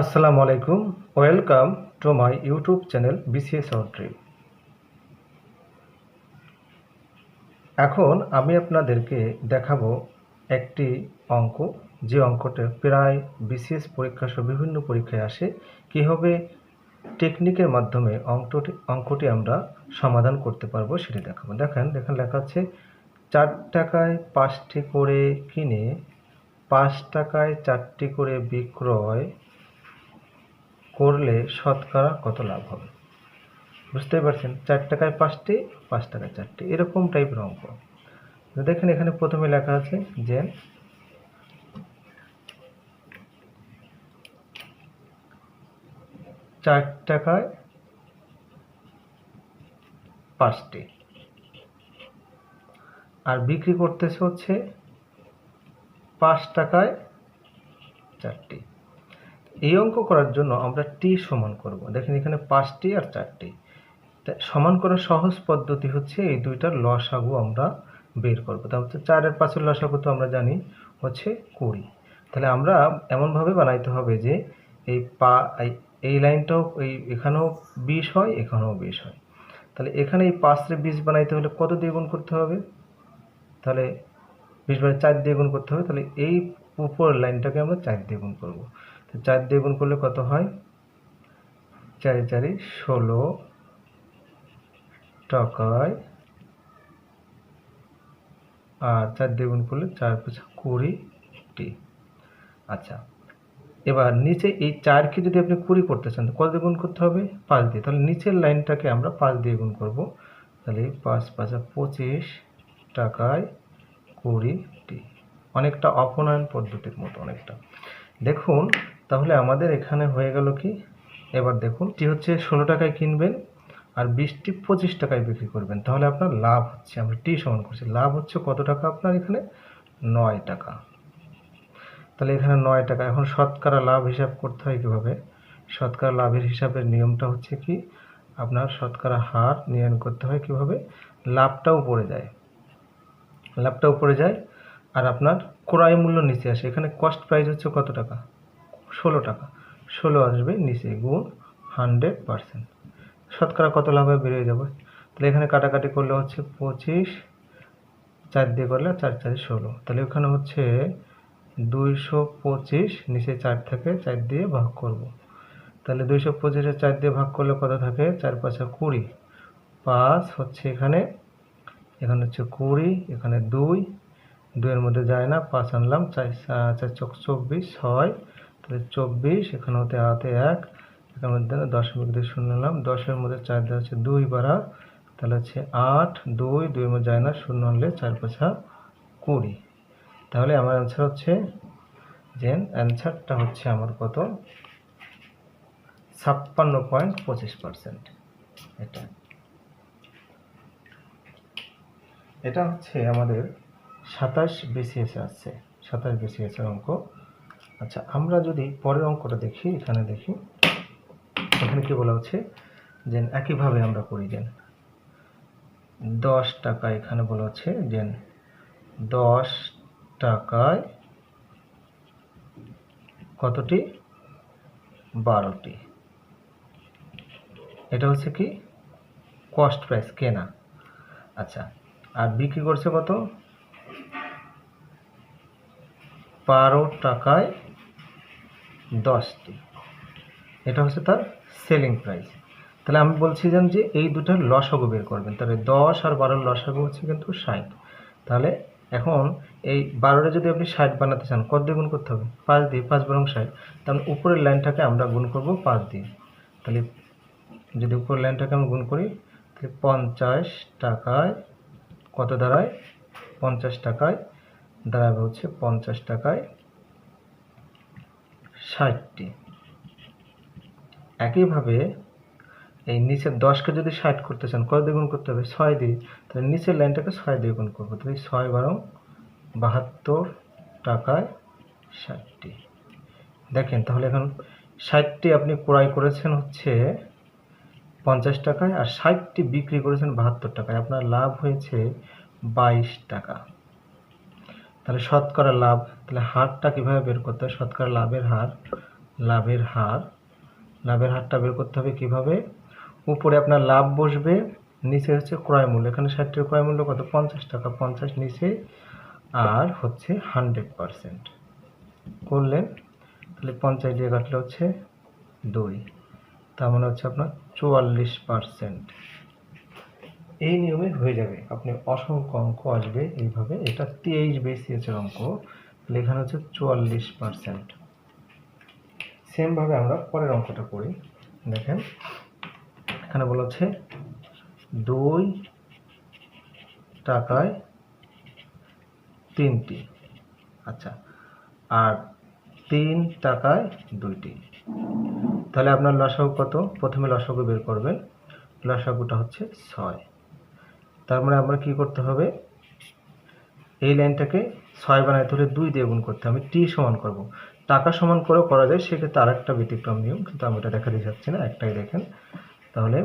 আসসালামু আলাইকুম। Welcome to my YouTube channel BCS আউট্রি এখন আমি আপনাদেরকে দেখাবো একটি অঙ্ক। যে অঙ্কটা প্রায় বিসিএস পরীক্ষা সহ বিভিন্ন পরীক্ষায় আসে। কীভাবে টেকনিকের মাধ্যমে অঙ্কটি অঙ্কটি আমরা সমাধান করতে পারব সেটি দেখাবো। দেখেন দেখেন লেখা আছে, চার টাকায় পাঁচটি করে কিনে, পাঁচ টাকায় চারটি করে বিক্রয় করলে শতকরা কত লাভ হবে? বুঝতেই পারছেন? চার টাকায় পাঁচটি, পাঁচ টাকায় চারটি। এরকম টাইপের অঙ্ক। দেখেন এখানে প্রথমে লেখা আছে যে চার টাকায় পাঁচটি। আর বিক্রি করতেছে হচ্ছে পাঁচ টাকায় চারটি। এই অঙ্ক করার জন্য আমরা টি সমান করব। দেখেন এখানে পাঁচটি আর চারটি। সমান করার সহজ পদ্ধতি হচ্ছে এই দুইটার লসাগু আমরা বের করব। তা হচ্ছে চারের পাঁচের লসাগু তো আমরা জানি হচ্ছে কুড়ি। তাহলে আমরা এমনভাবে বানাইতে হবে যে এই পা, এই- লাইনটাও এই, এখানেও বিশ হয়, এখানেও বিশ হয়। তাহলে এখানে এই পাঁচরে বিশ বানাইতে হলে কত দিয়ে গুণ করতে হবে? তাহলে বিশ বারে চার দিয়ে গুণ করতে হবে। তাহলে এই উপরের লাইনটাকে আমরা চার দিয়ে গুণ করব। চার দিয়ে গুণ করলে কত হয়? চারি চারি ষোলো টাকায় আর চার দিয়ে গুণ করলে চার পাঁচা কুড়িটি। আচ্ছা এবার নিচে এই চারকে যদি আপনি কুড়ি করতে চান কত দিয়ে গুণ করতে হবে? পাঁচ দিয়ে। তাহলে নিচের লাইনটাকে আমরা পাঁচ দিয়ে গুণ করব। তাহলে পাঁচ পাঁচা পঁচিশ টাকায় কুড়িটি। অনেকটা অপনয়ন পদ্ধতির মতো, অনেকটা। দেখুন তাহলে আমাদের এখানে হয়ে গেল কি? এবার দেখুন, টি হচ্ছে ষোলো টাকায় কিনবেন আর বিশটি পঁচিশ টাকায় বিক্রি করবেন। তাহলে আপনার লাভ হচ্ছে, আমরা টি সমান করছি। লাভ হচ্ছে কত টাকা আপনার এখানে? নয় টাকা। তাহলে এখানে নয় টাকা। এখন শতকরা লাভ হিসাব করতে হয় কীভাবে? শতকরা লাভের হিসাবের নিয়মটা হচ্ছে কি? আপনার শতকরা হার নির্ণয় করতে হয় কীভাবে? লাভটাও পড়ে যায়। লাভটাও পড়ে যায় আর আপনার ক্রয় মূল্য নিচে আসে। এখানে কস্ট প্রাইস হচ্ছে কত টাকা? ষোলো টাকা। ষোলো আসবে নিচে গুণ হান্ড্রেড পারসেন্ট শতকরা কত লাভ হয় বেরিয়ে যাবে? তাহলে এখানে কাটাকাটি করলে হচ্ছে পঁচিশ, চার দিয়ে করলে চার, চারি ষোলো। তাহলে ওখানে হচ্ছে দুইশো পঁচিশ নিচে চার থেকে চার দিয়ে ভাগ করব। তাহলে দুইশো পঁচিশে চার দিয়ে ভাগ করলে কত থাকে? চার পাঁচা কুড়ি। পাঁচ হচ্ছে এখানে এখানে হচ্ছে কুড়ি, এখানে দুই। দুইয়ের মধ্যে যায় না, পাঁচ আনলাম, চার চার চক চব্বিশ, ছয়। তাহলে চব্বিশ, এখানে হতে হাতে এক, এখানে মধ্যে দশমিক দিয়ে শূন্য নিলাম। দশের মধ্যে চার দেওয়া হচ্ছে দুই বাড়া, তাহলে হচ্ছে আট, দুই দুই মধ্যে যায় না, শূন্য আনলে চার পাঁচা কুড়ি। তাহলে আমার অ্যান্সার হচ্ছে যে অ্যান্সারটা হচ্ছে আমার কত? ছাপ্পান্ন পয়েন্ট পঁচিশ পার্সেন্ট এটা। এটা হচ্ছে আমাদের সাতাশ বিসিএস আছে সাতাশ বিসিএসএর অঙ্ক। আচ্ছা আমরা যদি পরের অঙ্কটা দেখি, এখানে দেখি। এখানে কি বলা হচ্ছে? যে একইভাবে আমরা করি যেন। দশ টাকা এখানে বলা হচ্ছে যে দশ টাকায় কতটি? বারোটি। এটা হচ্ছে কি? কস্ট প্রাইস, কেনা। আচ্ছা আর বিক্রি করছে কত? বারো টাকায় দশটি। এটা হচ্ছে তার সেলিং প্রাইস তাহলে আমি বলছিলাম যে এই দুটার লসাগু বের করবেন। তাহলে দশ আর বারোর লসাগু হচ্ছে কিন্তু ষাট। তাহলে এখন এই বারোটা যদি আপনি ষাট বানাতে চান, কত দিয়ে গুণ করতে হবে? পাঁচ দিয়ে, পাঁচ বরং ষাট। তাহলে উপরের লাইনটাকে আমরা গুণ করব পাঁচ দিয়ে। তাহলে যদি উপরের লাইনটাকে আমরা গুণ করি, তাহলে পঞ্চাশ টাকায় কত দাঁড়ায়? পঞ্চাশ টাকায় দাঁড়াবে হচ্ছে পঞ্চাশ টাকায় ষাটটি। একইভাবে এই নিচের দশকে যদি ষাট করতে চান, কত দিয়ে গুণ করতে হবে? ছয় দিয়ে। তাহলে নিচের লাইনটাকে ছয় দিয়ে গুণ করব। তাহলে ছয় বারো বাহাত্তর টাকায় ষাটটি। দেখেন, তাহলে এখন ষাটটি আপনি ক্রয় করেছেন হচ্ছে পঞ্চাশ টাকায়, আর ষাটটি বিক্রি করেছেন বাহাত্তর টাকায়। আপনার লাভ হয়েছে বাইশ টাকা। তাহলে শতকরা লাভ, তাহলে হারটা কীভাবে বের করতে হয়? শতকরা লাভের হার লাভের হার, লাভের হারটা বের করতে হবে কীভাবে? উপরে আপনার লাভ বসবে, নিচে হচ্ছে ক্রয় মূল্য। এখানে ষাটটির ক্রয় মূল্য কত? পঞ্চাশ টাকা। পঞ্চাশ নিচে আর হচ্ছে হান্ড্রেড পারসেন্ট। করলেন, তাহলে পঞ্চাশ দিয়ে কাটলে হচ্ছে দুই। তার মানে হচ্ছে আপনার চুয়াল্লিশ পারসেন্ট। এই নিয়মে হয়ে যাবে। আপনি অসংখ্য অঙ্ক আসবে এইভাবে। এটা তেইশ বিসিএস এর অঙ্ক। তাহলে এখানে হচ্ছে চুয়াল্লিশ পারসেন্ট। সেমভাবে আমরা পরের অঙ্কটা করি। দেখেন, এখানে বলা হচ্ছে দুই টাকায় তিনটি। আচ্ছা আর তিন টাকায় দুইটি। তাহলে আপনার লসাগু কত? প্রথমে লসাগু বের করবেন। লসাগুটা হচ্ছে ছয়। তার মানে আমরা কি করতে হবে? এই লাইনটাকে ছয় বানাইতে হলে দুই দিয়ে গুণ করতে হবে। টি সমান করব। টাকা সমান করেও করা যায়, সেক্ষেত্রে আরেকটা ব্যতিক্রম নিয়ম, কিন্তু আমি এটা দেখা দিয়ে যাচ্ছি না, একটাই দেখেন। তাহলে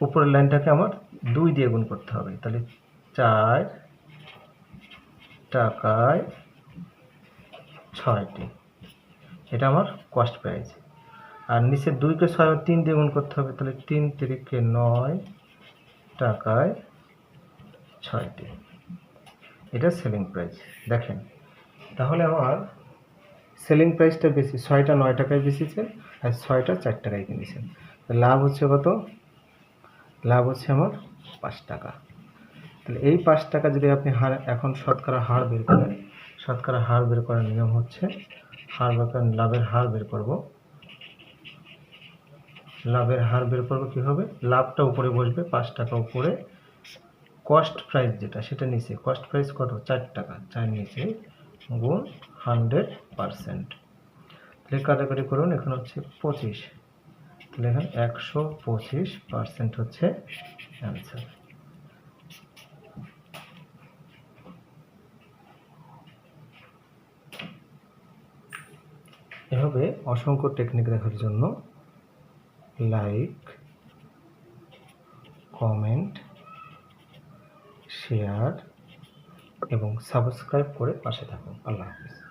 উপরের লাইনটাকে আমার দুই দিয়ে গুণ করতে হবে। তাহলে চার টাকায় ছয়টি। এটা আমার কস্ট প্রাইস আর নিচে দুইকে ছয় তিন দিয়ে গুণ করতে হবে, তাহলে তিন তিরিকে নয় টাকায় ছয়টি এটা সেলিং প্রাইস দেখেন, তাহলে আমার সেলিং প্রাইসটা বেশি, ছয়টা নয় টাকায় বেশিছে আর ছয়টা চার টাকায় কিনেছেন। লাভ হচ্ছে কত? লাভ হচ্ছে আমার পাঁচ টাকা। তাহলে এই পাঁচ টাকা যদি আপনি হার, এখন শতকরা হার বের করেন, শতকরা হার বের করার নিয়ম হচ্ছে, হার বের লাভের হার বের করব। লাভের হার বের করব কি হবে লাভটা উপরে বসবে পাঁচ টাকা উপরে। কস্ট প্রাইস যেটা, সেটা নিচে। কস্ট প্রাইস কত? চার টাকা। চার নিচে গুণ হান্ড্রেড পারসেন্ট তাহলে কাটাকাটি করুন, এখানে হচ্ছে পঁচিশ। তাহলে এখানে একশো পঁচিশ পার্সেন্ট হচ্ছে অ্যান্সার এভাবে অসংখ্য টেকনিক দেখার জন্য লাইক কমেন্ট শেয়ার এবং সাবস্ক্রাইব করে পাশে থাকুন। আল্লাহ হাফিজ।